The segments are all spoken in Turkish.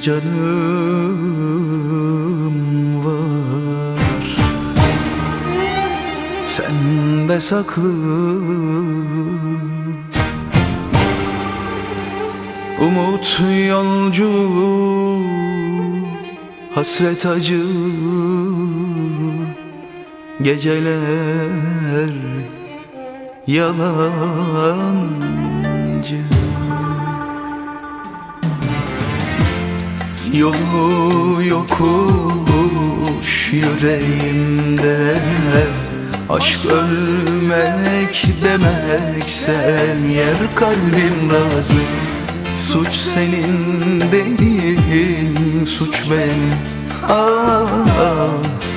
Bir canım var. Sende saklı Umut yolcu Hasret acı. Geceler Yalancı Yolu yokuş yüreğimde. Aşk ölmek demeksen yer kalbim razı. Suç senin değil suç benim. Ah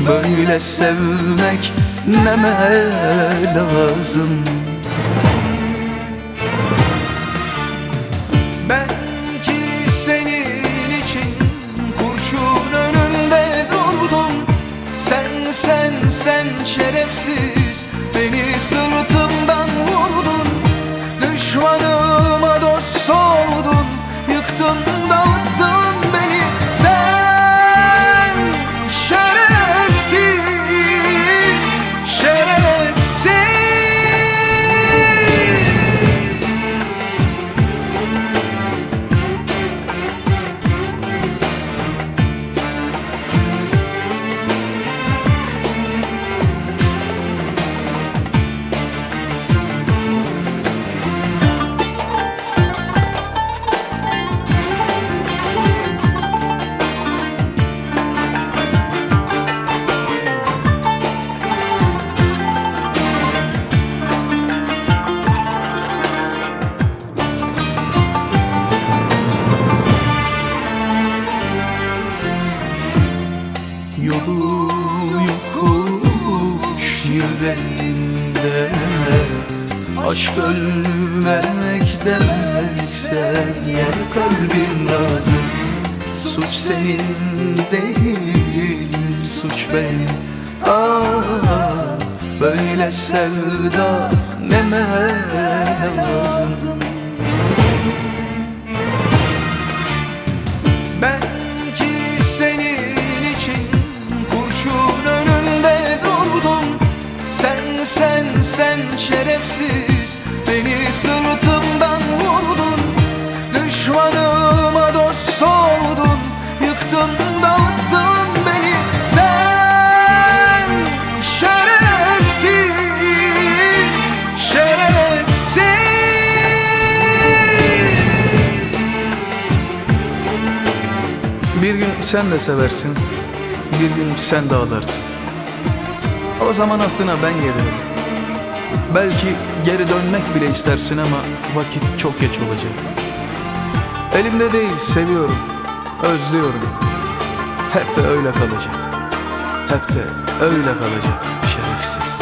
böyle sevmek neme lazım şerefsiz beni sırtımdan vurdun. Düşmanıma Yolu yokuş yüreğimde. Aşk ölmek demekse yer kalbim razı Suç senin değil suç benim. Ah böyle sevda neme lazım sen şerefsiz beni sırtımdan vurdun Düşmanıma dost oldun yıktın dağıttın beni Sen şerefsiz şerefsiz Bir gün sen de seversin, bir gün sen de ağlarsın. O zaman aklına ben gelirim. Belki geri dönmek bile istersin ama vakit çok geç olacak. Elimde değil, seviyorum, özlüyorum. Hep de öyle kalacak. Hep de öyle kalacak şerefsiz.